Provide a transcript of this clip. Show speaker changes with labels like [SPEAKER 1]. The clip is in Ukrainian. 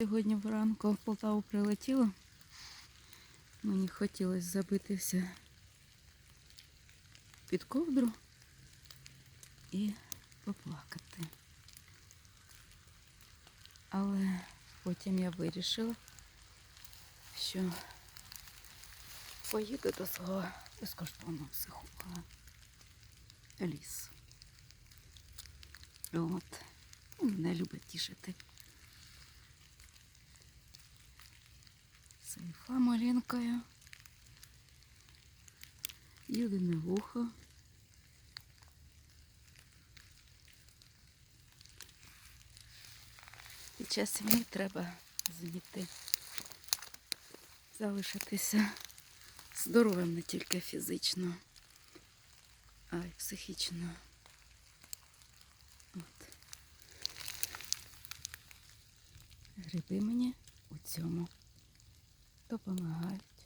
[SPEAKER 1] Сьогодні вранку в Полтаву прилетіло. Мені хотілося забитися під ковдру і поплакати. Але потім я вирішила, що поїду до свого безкоштовного психолога. Ліс. От. Він мене любить тішити. Сейфа малинкою. Єдине вухо. Під час війни треба звідти залишитися здоровим не тільки фізично, а й психічно. От. Гриби мені у цьому допомагають.